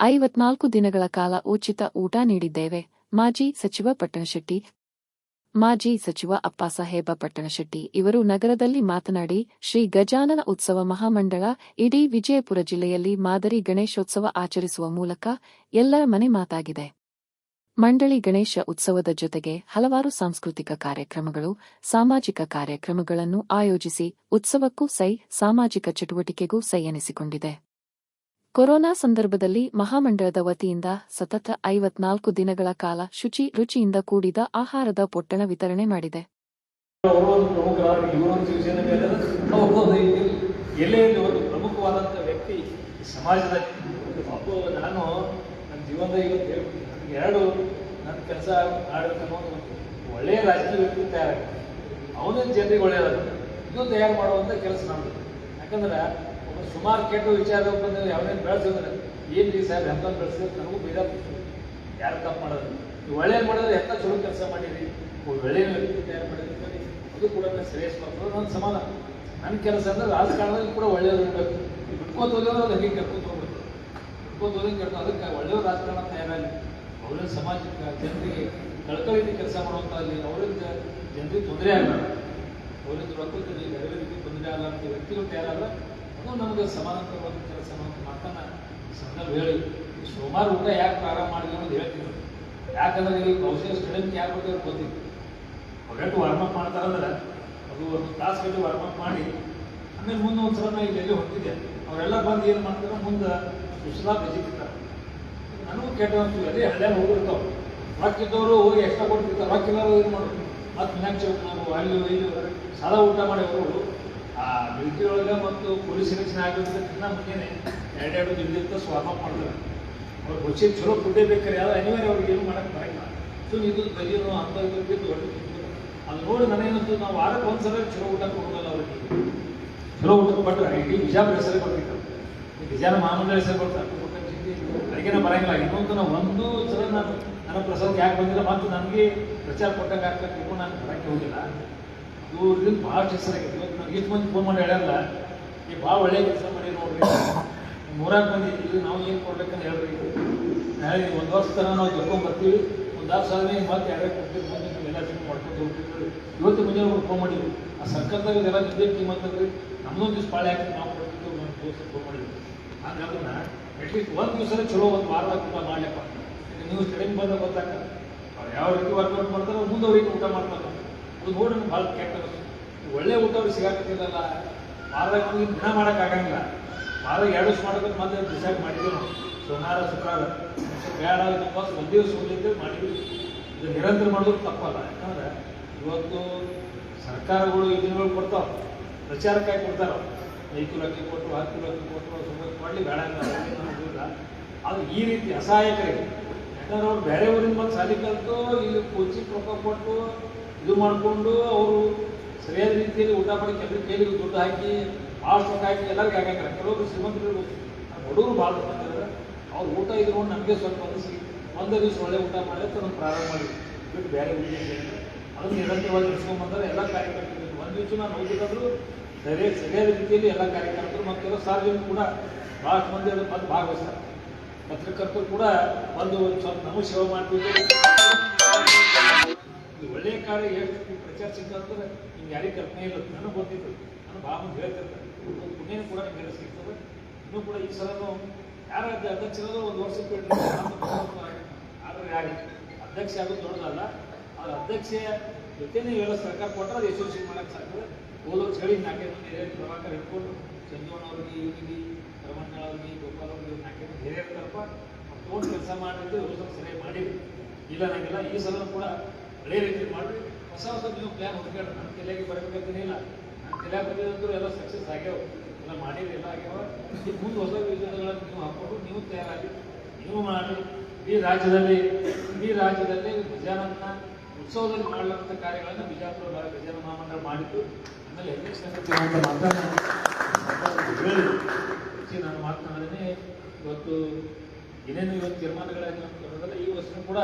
ಐವತ್ನಾಲ್ಕು ದಿನಗಳ ಕಾಲ ಉಚಿತ ಊಟ ನೀಡಿದ್ದೇವೆ. ಮಾಜಿ ಸಚಿವ ಪಟ್ಟಣಶೆಟ್ಟಿ ಮಾಜಿ ಸಚಿವ ಅಪ್ಪಾಸಾಹೇಬ ಪಟ್ಟಣಶೆಟ್ಟಿ ಇವರು ನಗರದಲ್ಲಿ ಮಾತನಾಡಿ, ಶ್ರೀ ಗಜಾನನ ಉತ್ಸವ ಮಹಾಮಂಡಳ ಇಡೀ ವಿಜಯಪುರ ಜಿಲ್ಲೆಯಲ್ಲಿ ಮಾದರಿ ಗಣೇಶೋತ್ಸವ ಆಚರಿಸುವ ಮೂಲಕ ಎಲ್ಲರ ಮನೆ ಮಾತಾಗಿದೆ. ಮಂಡಳಿ ಗಣೇಶ ಉತ್ಸವದ ಜೊತೆಗೆ ಹಲವಾರು ಸಾಂಸ್ಕೃತಿಕ ಕಾರ್ಯಕ್ರಮಗಳು, ಸಾಮಾಜಿಕ ಕಾರ್ಯಕ್ರಮಗಳನ್ನು ಆಯೋಜಿಸಿ ಉತ್ಸವಕ್ಕೂ ಸೈ, ಸಾಮಾಜಿಕ ಚಟುವಟಿಕೆಗೂ ಸೈ ಎನಿಸಿಕೊಂಡಿದೆ. ಕೊರೋನಾ ಸಂದರ್ಭದಲ್ಲಿ ಮಹಾಮಂಡಳದ ವತಿಯಿಂದ ಸತತ ಐವತ್ನಾಲ್ಕು ದಿನಗಳ ಕಾಲ ಶುಚಿ ರುಚಿಯಿಂದ ಕೂಡಿದ ಆಹಾರದ ಪೊಟ್ಟಣ ವಿತರಣೆ ಮಾಡಿದೆ. ಎಲ್ಲೇ ಒಂದು ಪ್ರಮುಖವಾದಂಥ ವ್ಯಕ್ತಿ ಸಮಾಜದಲ್ಲಿ ಒಬ್ಬ ನಾನು ನನ್ನ ಜೀವನದ ಇವತ್ತು ಹೇಳ್ಬಿಟ್ಟು ಎರಡು ನನ್ನ ಕೆಲಸ ಮಾಡಬೇಕನ್ನೋ ಒಂದು ಒಳ್ಳೆಯ ರಾಜಕೀಯ ವ್ಯಕ್ತಿ ತಯಾರಾಗುತ್ತೆ ಅವನ ಜನರಿಗೆ ಒಳ್ಳೆಯದಾಗುತ್ತೆ ಇದು ತಯಾರು ಮಾಡುವಂಥ ಕೆಲಸ ನಮ್ಮದು ಯಾಕಂದ್ರೆ ಸುಮಾರು ಕೆಟ್ಟ ವಿಚಾರ ಬಂದು ಯಾವನೇನು ಬೆಳೆಸಿದ್ರೆ ಏನು ರೀ ಸರ್ ಎಂತ ಬೆಳೆಸಿದ್ರೆ ನನಗೂ ಬೇಡ ಯಾರು ತಪ್ಪು ಮಾಡೋದು? ನೀವು ಒಳ್ಳೆಯ ಮಾಡಿದ್ರೆ ಎಂತ ಚಲೋ ಕೆಲಸ ಮಾಡಿರಿ? ಒಳ್ಳೆಯ ವ್ಯಕ್ತಿ ತಯಾರು ಮಾಡಿದ್ರೆ ಅದು ಕೂಡ ನಾನು ಶ್ರೇಯಸ್ಕೊಳ್ಬೋದು ನನ್ನ ಸಮಾನ. ನನ್ನ ಕೆಲಸ ಅಂದ್ರೆ ರಾಜಕಾರಣದಲ್ಲಿ ಕೂಡ ಒಳ್ಳೆಯದು ಇರಬೇಕು. ಬಿಟ್ಕೋತ ಹೋದ್ರೆ ಅದು ಹಂಗೆ ಕರ್ಕೊಂಡು ಹೋಗ್ಬೇಕು. ಬಿಟ್ಕೋತ ಹೋದ್ರೆ ಕೆಟ್ಟು ಅದಕ್ಕೆ ಒಳ್ಳೆಯ ರಾಜಕಾರಣ ತಯಾರಾಗಲಿ. ಅವರ ಸಮಾಜಕ್ಕೆ, ಜನರಿಗೆ ಕಳ್ಕೊಳ್ಳಿ ಕೆಲಸ ಮಾಡುವಂಥ ಅಲ್ಲಿ ಅವರಿಂದ ಜನರಿಗೆ ತೊಂದರೆ ಆಗಲ್ಲ ಅವರಿಂದ ರೊಕ್ಕದಲ್ಲಿ ಬೇರೆ ರೀತಿ ತೊಂದರೆ ಆಗಲಾರ್ದ ವ್ಯಕ್ತಿಗಳು ತಯಾರಾದ್ರೆ ಅದು ನಮಗೆ ಸಮಾನಾಂತರವಾದ ಕೆಲಸ ಮಾಡ್ತಾನೆ ಸಂದರ್ಭ ಹೇಳಿ. ಸೋಮವಾರ ಊಟ ಯಾಕೆ ಪ್ರಾರಂಭ ಮಾಡಿದೆ ಅನ್ನೋದು ಹೇಳ್ತೀನಿ. ಯಾಕಂದ್ರೆ ಈ ಬಹುಶಃ ಸ್ಟೂಡೆಂಟ್ ಯಾರು ಬಗ್ಗೆ ಗೊತ್ತಿತ್ತು ಹೊರಟು ವಾರ್ಮಪ್ ಮಾಡ್ತಾರಂದ್ರೆ ಅದು ಒಂದು ತಾಸು ಗಂಟೆ ಅಪ್ ಮಾಡಿ ಆಮೇಲೆ ಮುಂದೆ ಒಂದು ಸಲ ನಾ ಇಲ್ಲಿ ಹೊಂಟಿದ್ದೆ. ಅವರೆಲ್ಲ ಬಂದು ಏನು ಮಾಡ್ತಾರೆ ಮುಂದೆ ಸುಸಲಾ ಬಜಿತಿರ್ತಾರೆ. ನನಗೂ ಕೆಟ್ಟವಂತೀವಿ ಅದೇ ಹಳ್ಳ್ಯಾಗ ಹೋಗಿರ್ತಾವೆ ರೊಕ್ಕಿದ್ದವರು ಹೋಗಿ ಎಕ್ಸ್ಟ್ರಾ ಕೊಡ್ತಿರ್ತಾರೆ. ರೊಕ್ಕಿಲ್ಲವರು ಏನು ಮಾಡೋದು? ಮತ್ತು ಮ್ಯಾಚ್ ನಾವು ಅಲ್ಲಿ, ಇಲ್ಲಿ, ಸಾಲ ಊಟ ಮಾಡಿ ಅವರು. ಆ ಮಿಲ್ಟ್ರಿ ಒಳಗೆ ಮತ್ತು ಪೊಲೀಸ್ ಸೆಲೆಕ್ಷನ್ ಆಗಿರೋದಕ್ಕಿಂತ ಮುಂಚೆನೆ ಎರಡೆರಡು ದಿನದಿಂದ ಸ್ವಾಪ ಮಾಡ್ತಾರೆ. ಅವ್ರು ಖುಷಿ ಚಲೋ ಫುಡ್ಡೇ ಬೇಕಾರೆ ಯಾವ ಅನಿವಾರ್ಯ ಅವ್ರಿಗೆ ಏನು ಮಾಡಕ್ಕೆ ಬರೋಲ್ಲ ಸೊ ಇದು ಬಜಿನು ಅಂತ ಇದು ಬಿದ್ದು ಹೊರಟು ಅದು ನೋಡಿ ನನಗೇನಂತು ನಾವು ವಾರಕ್ಕೆ ಒಂದು ಸಲ ಚಲೋ ಊಟ ಕೊಡೋದಲ್ಲ ಅವ್ರಿಗೆ. ಚಲೋ ಊಟ ಕೊಟ್ಟರೆ ಇಡೀ ಬಿಜಾಪುರ ಹೆಸರು ಬರ್ತಿತ್ತು ಈ ಬಿಜಾನ ಮಾಮೂಲಿ ಹೆಸರು ಬರ್ತಾರೆ ಅದಕ್ಕೇನೆ ಬರಂಗಿಲ್ಲ. ಇನ್ನೊಂದು ನಾವು ಒಂದು ಸಲ ನಾನು, ನನ್ನ ಪ್ರಸಾದಕ್ಕೆ ಯಾಕೆ ಬಂದಿಲ್ಲ ಮತ್ತು ನನಗೆ ಪ್ರಚಾರ ಕೊಟ್ಟಂಗೆ ಆಗ್ತಕ್ಕೂ ನಾನು ಬರೋಕ್ಕೆ ಹೋಗಿಲ್ಲ. ಇವ್ರಿಂದ ಭಾಳ ಹೆಸರಾಗಿದೆ ಇವತ್ತು ನಾನು ಎಷ್ಟು ಮಂದಿ ಫೋನ್ ಮಾಡಿ ಹೇಳಲ್ಲ ಈ ಭಾಳ ಒಳ್ಳೆಯ ಕೆಲಸ ಮಾಡಿ ನೋಡ್ರಿ. ಮೂರಾಕ್ ಮಂದಿ ಇಲ್ಲಿ ನಾವು ಏನು ಕೊಡ್ಬೇಕಂತ ಹೇಳ್ರಿ. ಹೇಳಿ ಒಂದು ವರ್ಷ ತನಕ ನಾವು ಜೊಕೊಂಡ್ ಬರ್ತೀವಿ. ಒಂದು ಆರು ಸಾವಿರ ಮತ್ತೆ ಎರಡು ಕೊಡ್ತೀವಿ ಮುಂದೆ ಎಲ್ಲ ಟೀಮ್ ಮಾಡ್ಕೊಂಡು ಇವತ್ತು ಮುಂದೆ ಅವ್ರು ಫೋನ್ ಮಾಡಿದ್ರು. ಆ ಸರ್ಕಾರದಾಗ ಇದೆಲ್ಲ ನಿದ್ದೆ ಟೀಮ್ ಅಂತಂದ್ರಿ ನಮ್ಮದೊಂದು ದಿವ್ಸ ಪಾಳೆ ಹಾಕಿ ನಾವು ಕೊಡ್ತಿದ್ದು ನಮ್ಮ ದೋಸ್ತ ಫೋನ್ ಮಾಡಿದ್ರು. ಹಂಗೆ ಅದನ್ನ ಅಟ್ಲೀಸ್ಟ್ ಒಂದು ದಿವಸ ಚಲೋ ಒಂದು ವಾರದಾಗ ಊಟ ಮಾಡ್ಲಪ್ಪ ನೀವು ಸ್ಟಡಿಂಗ್ ಬಂದಾಗ ಗೊತ್ತಾಗ ಅವ್ರು ಯಾವ ರೀತಿ ವರ್ಕೌಟ್ ಮಾಡ್ತಾರೋ ಮುಂದೆ ಅವ್ರಿಗೆ ಊಟ ಮಾಡ್ತಾರೆ. ಅದು ನೋಡಿ ನಮ್ಗೆ ಭಾಳ ಕೆಟ್ಟ ಅನ್ಸುತ್ತೆ. ಒಳ್ಳೆ ಊಟ ಅವ್ರಿಗೆ ಸಿಗಾಕತ್ತಿದ್ದಲ್ಲ. ವಾರದಾಗ ಒಂದು ದಿನ ಮಾಡೋಕ್ಕಾಗಂಗಿಲ್ಲ ವಾರದಾಗ ಎರಡು ದಿವಸ ಮಾಡೋದಕ್ಕೆ ಮತ್ತೆ ಡಿಸೈಡ್ ಮಾಡಿದ್ವಿ ನಾವು. ಸೋಮವಾರ, ಶುಕ್ರವಾರ. ಬೇಡ ಉಪವಾಸ ಒಂದು ದಿವಸ ಹೋಗಿದ್ದೆ ಮಾಡಿದ್ವಿ. ಇದು ನಿರಂತರ ಮಾಡೋದು ತಪ್ಪಲ್ಲ. ಯಾಕಂದ್ರೆ ಇವತ್ತು ಸರ್ಕಾರಗಳು ಯೋಜನೆಗಳು ಕೊಡ್ತಾವೆ. ಪ್ರಚಾರಕ್ಕಾಗಿ ಕೊಡ್ತಾರ? ಐದು ಲಕ್ಷ ಕೊಟ್ಟು, ಹತ್ತು ಲಕ್ಷ ಕೊಟ್ಟು, ಸುಮ್ಮನೆ ಮಾಡಲಿ, ಬೇಡ ಅನ್ನೋದಿಲ್ಲ ಅದು ಈ ರೀತಿ ಅಸಹಾಯಕರಿಗೆ, ಯಾಕಂದ್ರೆ ಅವ್ರು ಬೇರೆ ಊರಿಂದ ಬಂದು ಸಾಲಿ ಕಲಿತು, ಇಲ್ಲಿ ಕೋಚಿಂಗ್ ರೊಕ್ಕ ಕೊಟ್ಟು ಇದು ಮಾಡಿಕೊಂಡು ಅವರು ಸರಿಯಾದ ರೀತಿಯಲ್ಲಿ ಊಟ ಮಾಡಿ ಕೆಲವು ಕೈಲಿಗೆ ದುಡ್ಡು ಹಾಕಿ ಭಾಳಷ್ಟು ರೊಕ್ಕ ಹಾಕಿ ಎಲ್ಲರಿಗೂ ಆಗಂಗಿಲ್ಲ ಕೆಲವೊಬ್ಬರು ಶ್ರೀಮಂತರು ಬಡವರು ಭಾಳ ಬಂದಿದ್ದಾರೆ ಅವ್ರು ಊಟ ಇದ್ರು ನೋಡಿ ನಮಗೆ ಸ್ವಲ್ಪ ಅನಿಸಿ, ಒಂದೇ ದಿವಸ ಒಳ್ಳೆ ಊಟ ಮಾಡಿ ಅಂತ ಪ್ರಾರಂಭ ಮಾಡಿ ಬಿಟ್ಟು ಬೇರೆ ಅದನ್ನು ನಿರಂತರವಾಗಿ ನಡೆಸ್ಕೊಂಡ್ಬಂದರೆ ಎಲ್ಲ ಕಾರ್ಯಕರ್ತರು ಒಂದು ದಿವಸ ನಾನು ಹೋಗಿದ್ದಾದ್ರು ಸರಿಯಾದ ಸರಿಯಾದ ರೀತಿಯಲ್ಲಿ ಎಲ್ಲ ಕಾರ್ಯಕರ್ತರು ಮತ್ತು ಕೆಲವು ಸಾರ್ವಜನಿಕರು ಕೂಡ ಭಾಳಷ್ಟು ಮಂದಿ ಅದಕ್ಕೆ ಬಂದು ಭಾಗವಹಿಸ್ತಾರೆ. ಪತ್ರಕರ್ತರು ಕೂಡ ಒಂದು ಒಂದು ಸ್ವಲ್ಪ ನಮಗೆ ಸೇವೆ ಮಾಡ್ತಿದ್ದು ಇದು ಒಳ್ಳೆಯ ಕಾರ್ಯ ಎಷ್ಟು ಪ್ರಚಾರ ಸಿಗ್ತಂದ್ರೆ ನಿಮ್ಗೆ ಯಾರಿಗೆ ಕಲ್ಪನೆ ಇಲ್ಲ, ನನಗೆ ಗೊತ್ತಿತ್ತು. ನಾನು ಭಾಳ ಹೇಳ್ತಿರ್ತಾರೆ ಪುಣ್ಯನೂ ಕೂಡ ನಿಮಗೆ ಸಿಗ್ತದೆ. ಇನ್ನೂ ಕೂಡ ಈ ಸಲನೂ ಯಾರ ಅಧ್ಯಕ್ಷರಾದ್ರೂ ಒಂದು ವರ್ಷಕ್ಕೆ ಆದರೆ ಯಾರು ಅಧ್ಯಕ್ಷ ಆಗೋದು ದೊಡ್ಡದಲ್ಲ, ಅವ್ರ ಅಧ್ಯಕ್ಷೆಯ ಜೊತೆನೇ ಹೇಳೋ ಸರ್ಕಾರ ಕೊಟ್ಟರೆ ಅದು ಯಶಸ್ವಿ ಮಾಡಕ್ಕೆ ಸಾಧ್ಯ. ಹೋದ ವರ್ಷ ಹೇಳಿ ನಾಲ್ಕೈದು ಮಂದಿ ಪ್ರಭಾಕರ್ ಹಿಡ್ಕೊಂಡು ಚಂದೋಣ ಅವ್ರಿಗೆ ಇವರಿಗೆ ರಮಣ್ಣ ಅವ್ರಿಗೆ, ಗೋಪಾಲ್ ಅವ್ರಿಗೆ ನಾಲ್ಕೈದು ಹಿರಿಯರು ಇರ್ತಾರಪ್ಪ ಅವ್ರು ತೊಗೊಂಡು ಕೆಲಸ ಮಾಡಿದ್ದು ಸರಿ ಮಾಡಿ ಸರಿಯಾಗಿ ಮಾಡಿದ್ವಿ ಇಲ್ಲ ನನಗೆಲ್ಲ ಈ ಸಲ ಕೂಡ ಒಳ್ಳೆ ರೀತಿ ಮಾಡಿ ಹೊಸ ಹೊಸ ನೀವು ಪ್ಲ್ಯಾನ್ ಹುಡುಕಾಡ್ರಿ ನನ್ನ ತಲೆಗೆ ಬರಬೇಕಂತೇನಿಲ್ಲ ನಾನು ತಲೆಗೆ ಬಂದಿದ್ದಂತೂ ಎಲ್ಲ ಸಕ್ಸಸ್ ಆಗ್ಯಾವ. ಎಲ್ಲ ಮಾಡಿರಿ ಎಲ್ಲ ಆಗ್ಯಾವ. ಈಗ ಮುಂದೆ ಹೊಸ ಯೋಜನೆಗಳನ್ನು ನೀವು ಹಾಕೊಂಡು ನೀವು ತಯಾರಾಗಿ ನೀವು ಮಾಡಿ ಇಡೀ ರಾಜ್ಯದಲ್ಲಿ ಇಡೀ ರಾಜ್ಯದಲ್ಲಿ ಗಜಾನನ ಉತ್ಸವದಲ್ಲಿ ಮಾಡಲಾರಂಥ ಕಾರ್ಯಗಳನ್ನು ಬಿಜಾಪುರ ಗಜಾನ ಮಹಾಮಂಡಳ ಮಾಡಿದ್ದು. ಆಮೇಲೆ ಹೆಚ್ಚು ಸಂಗತಿ ಹೇಳಿ. ನಾನು ಮಾತನಾಡಿದೆ ಇವತ್ತು ಏನೇನು ಇವತ್ತು ತೀರ್ಮಾನಗಳಾಗಿ ಈ ವರ್ಷ ಕೂಡ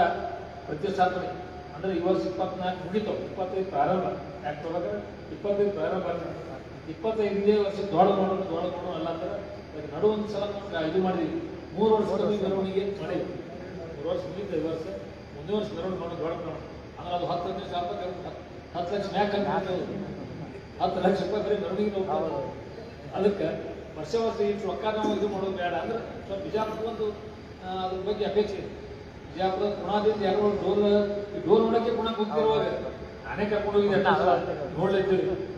ಪ್ರತಿಷ್ಠಾಪನೆ ಅಂದ್ರೆ ಈ ವರ್ಷ ಇಪ್ಪತ್ನಾಲ್ಕು ಮುಗಿತು. ಇಪ್ಪತ್ತೈದು ಪ್ರಾರಂಭ. ಯಾಕೆ ಇಪ್ಪತ್ತೈದು ಪ್ರಾರಂಭ ಆಗ್ತದೆ ಇಪ್ಪತ್ತೈದನೇ ವರ್ಷ ದೊಡ್ಡ ಮಾಡೋದು ದೊಡ್ಡ ಮಾಡೋದು ಅಲ್ಲ ಅಂದ್ರೆ ಅದಕ್ಕೆ ನಡು ಒಂದು ಸಲ ಇದು ಮಾಡಿದ್ವಿ. ಮೂರು ವರ್ಷ ಮೆರವಣಿಗೆ ಮಳೆ ಮೂರು ವರ್ಷ ಮುಗಿತು ಐದು ವರ್ಷ. ಮುಂದಿನ ವರ್ಷ ಮೆರವಣಿಗೆ ಮಾಡೋದು ದೊಡ್ಡ ಪ್ರಮಾಣ ಅಂದ್ರೆ ಅದು ಹತ್ತು ಲಕ್ಷ ರೂಪಾಯಿ ಹತ್ತು ಲಕ್ಷ ಮ್ಯಾಕ್ ಹತ್ತು ಲಕ್ಷ ರೂಪಾಯಿ ಬರೀ ಮೆರವಣಿಗೆ ಅದಕ್ಕೆ ವರ್ಷ ವರ್ಷ ಇಷ್ಟು ರೊಕ್ಕ ನಾವು ಇದು ಮಾಡೋದು ಬೇಡ. ಅಂದ್ರೆ ಸ್ವಲ್ಪ ಬಿಜಾಪುರ ಒಂದು ಅದ್ರ ಬಗ್ಗೆ ಅಪೇಕ್ಷೆ ಇದೆ. ಬಿಜಾಪುರ ಗುಣದಿಂದ ಯಾರೋ ಡೋರ್ ಡೋರ್ ನೋಡಕ್ಕೆ ಗುಣಕ್ಕೆ ಹೋಗ್ತಿರುವಾಗ ನಾನೇ ಕರ್ಕೊಂಡು ಹೋಗಿದ್ದೆ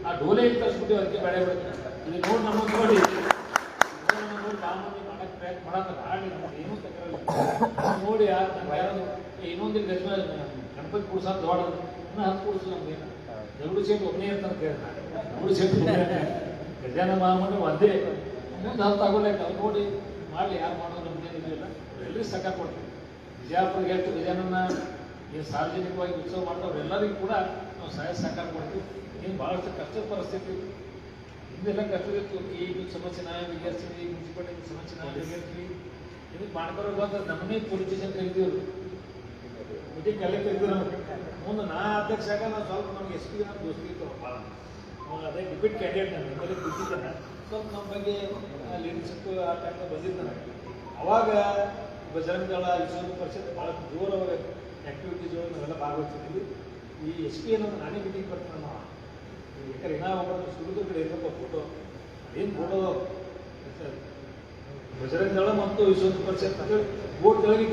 ಆ ಡೋಲೆ ಇಲ್ಲಿ ತರಿಸ್ಬಿಟ್ಟು ಅದಕ್ಕೆ ಬೇಡ ಬಿಡ್ತೀನಿ ಇದು ನೋಡಿ ನಮ್ಮ ನೋಡಿ. ನೋಡಿ ಇನ್ನೊಂದು ಗಣಪತಿ ಕೂಡ್ಸೋದು ದೊಡ್ಡ ಹತ್ತು ಕೂಡಿಸು ನಮ್ಗೆ ಶೇಟ್ ಒಬ್ಬನೇ ಅಂತ ಎರಡು ಶೇಟ್ ಗಜಾನ ಮಹಾಮಂಡಲ ಒಂದೇ. ಮುಂದೆ ಹತ್ತು ಆಗೋಲ್ಲ ನೋಡಿ, ಮಾಡಲಿ, ಯಾರು ಮಾಡೋದು ನಮ್ಗೆ ಇಲ್ಲ ಎಲ್ಲರಿಗೂ ಸಹಕಾರ ಕೊಡ್ತೀವಿ ಬಿಜಾಪುರ ಎಷ್ಟು ವಿಜಯನನ್ನ ಏನು ಸಾರ್ವಜನಿಕವಾಗಿ ಉತ್ಸವ ಮಾಡ್ತಾವ್ರು ಎಲ್ಲರಿಗೂ ಕೂಡ ನಾವು ಸಹಾಯ ಸಹಕಾರ ಕೊಡ್ತೀವಿ. ಏನು ಭಾಳಷ್ಟು ಕಷ್ಟದ ಪರಿಸ್ಥಿತಿ. ಹಿಂದೆಲ್ಲ ಕಷ್ಟದಿತ್ತು ಈಗ ಸಮಸ್ಯೆ ನಾವು ಬಗೆಹರಿಸ್ತೀವಿ, ಮುನ್ಸಿಪಾಲಿಟಿ ಸಮಸ್ಯೆ ನಾವು ಬಗೆಹರಿಸ್ತೀವಿ. ಇದಕ್ಕೆ ಮಾಡ್ಕೊಳ್ಳೋದು ಅಂತ ನಮ್ಮನ್ನೇ ಪೊಲಿಟಿಷನ್ ಕರಿತೀವ್ರು ಮೀಟಿಂಗ್ ಅಲ್ಲೇ ಕರಿತೀವಿ ನಾವು ಮುಂದೆ ನಾ ಅಧ್ಯಕ್ಷ ಆಗ ನಾವು ಸ್ವಲ್ಪ ನಮ್ಗೆ ಎಸ್ ಪಿ ನಮ್ಮ ದೋಸ್ತಿ ಇತ್ತು ಭಾಳ ಅವಾಗ ಅದೇ ಡಿಪ್ಯೂಟ್ ಕ್ಯಾಂಡಿಡೇಟ್ ನಾನು ನಿಮ್ಮಲ್ಲಿ ಕೂತಿದ್ದಾನೆ ಸ್ವಲ್ಪ ನಮ್ಮ ಬಗ್ಗೆ ಲೀಡರ್ಶಿಪ್ ಆ ಟೈಮ್ ಬಂದಿದ್ದಾನೆ ಅವಾಗ ಬಜರಂಗ ದಳ ವಿಶ್ವ ಪರಿಷತ್ ಭಾಳ ಜೋರವಾಗ ಆ್ಯಕ್ಟಿವಿಟೀಸ್ ನಾವೆಲ್ಲ ಭಾಗವಹಿಸ್ತಿದ್ದೀವಿ ಈ ಎಸ್ ಪಿ ಅನ್ನೋದು ನಾನೇ ಮೀಟಿಂಗ್ ಬರ್ತೀನಿ ನಾವು ಯಾಕಂದ್ರೆ ಏನೋ ಸುರಿದ ಕಡೆ ಏನಪ್ಪ ಫೋಟೋ ಅದೇನು ಫೋಟೋ ಬಜರಂಗ ದಳ ಮತ್ತು ವಿಶ್ವ ಪರಿಷತ್ ಅಂದರೆ ಕೆಳಗೆ